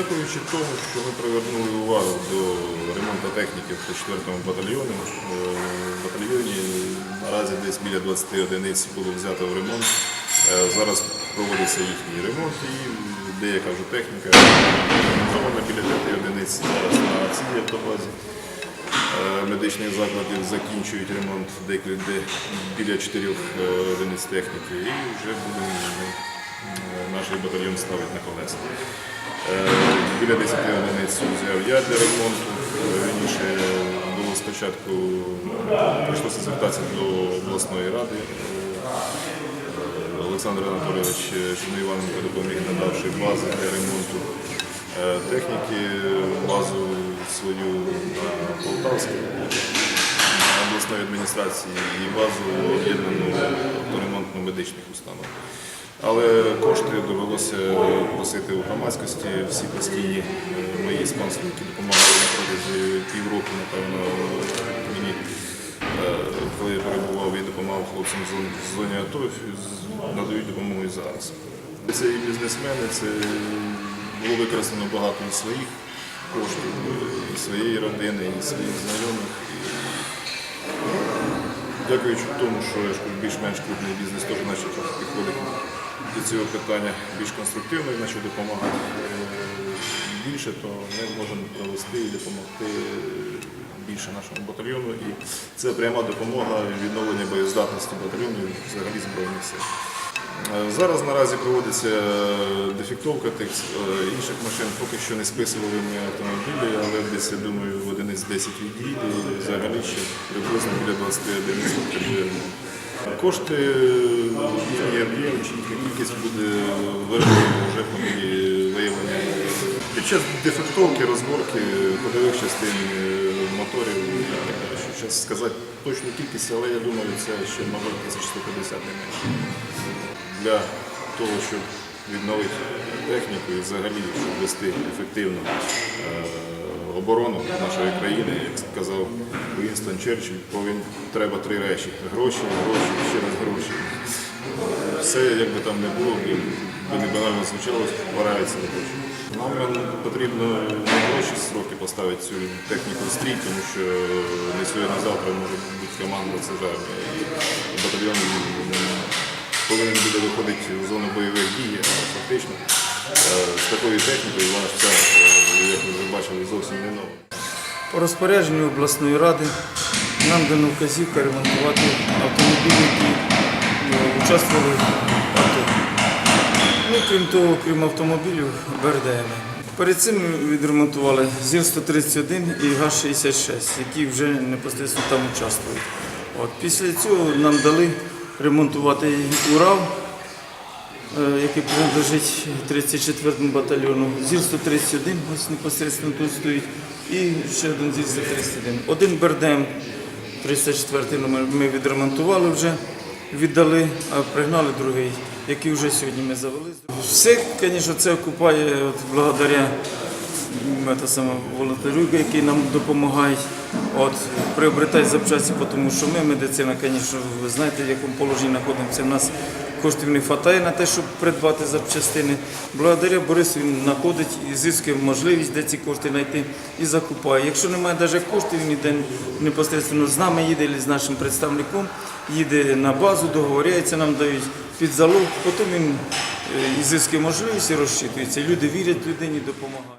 Дякуючи тому, що ми привернули увагу до ремонту техніки в 4-му батальйоні. е, В батальйоні наразі десь біля 20 одиниць було взято в ремонт. Е, Зараз проводиться їхній ремонт і деяка вже техніка ремонтована біля 5 одиниць зараз на цій автобазі. Е, Медичних закладів закінчують ремонт біля 4 одиниць техніки і вже будемо наш батальйон ставити на колеса. Е, Біля 10 одиниць взяв я для ремонту. Е, Раніше було спочатку, прийшлося звертатися до обласної ради. Е, Олександр Анатолійович Чорноїваненко допоміг, надавши бази для ремонту техніки, базу свою на Полтавську на обласної адміністрації і базу об'єднану авторемонтну медичних установ. Але кошти довелося просити у громадськості. Всі постійні е, мої спонсори, які допомагали на протязі півроку, напевно, мені, е, коли я перебував і допомагав хлопцям з зоні АТО, надають допомогу і зараз. Це і бізнесмени, це було використано багато і своїх коштів, і своєї родини, і своїх знайомих. Дякуючи тому, що більш-менш крупний бізнес теж почав підходити до цього питання більш конструктивно і почав допомагати е, більше, то ми можемо провести і допомогти більше нашому батальйону. І це пряма допомога відновлення боєздатності батальйону і взагалі Збройних сил. Е, Зараз наразі проводиться е, дефектовка тих е, інших машин. Поки що не списували ми автомобілі, але десь, я думаю, в одиниць 10 відійде взагалі ще приблизно біля 20 одиниць потребує. Кошти, їхній об'єм чи кількість буде вироблена вже по мірі виявлення. Під час дефектовки, розборки ходових частин, моторів, і так далі. Зараз сказати точну кількість, але я думаю, це ще, мабуть, 1150 не менше для того, щоб відновити техніку і взагалі щоб вести ефективну е, оборону нашої країни, як сказав Вінстон Черчилль, повинні треба три речі: гроші, гроші, і ще раз гроші. Все, як би там не було, би не банально звучало, вважається на гроші. Нам потрібно на гроші сроки поставити цю техніку в стрій, тому що не сьогодні, завтра може бути команда армія. І батальйон повинен буде виходити в зону бойових дій, а фактично е, з такою технікою вона ж вся, е, як ви вже бачили, зовсім не нова. По розпорядженню обласної ради нам дано вказівка ремонтувати автомобілі, які е, участвували крім того, крім автомобілів, БРДМ. Перед цим відремонтували ЗІЛ-131 і ГАЗ-66, які вже непосередньо там участвують. От, після цього нам дали ремонтувати Урал, е, який принадлежить 34-му батальйону. ЗІЛ-131, ось непосередньо тут стоїть, і ще один ЗІЛ-131. Один БРДМ 34 номер ми відремонтували вже, віддали, а пригнали другий, який вже сьогодні ми завели. Все, звісно, це окупає от, благодаря це саме волонтерю, який нам допомагає. От, приобретати запчасті, тому що ми, медицина, звісно, ви знаєте, в якому положенні знаходимося. У нас коштів не вистачає на те, щоб придбати запчастини. Благодаря Борису він знаходить і зискує можливість, де ці кошти знайти і закупає. Якщо немає навіть коштів, він йде непосередньо з нами їде з нашим представником, їде на базу, договоряється, нам дають під залог, потім він е, зискує можливість і розчитується. Люди вірять людині, допомагають.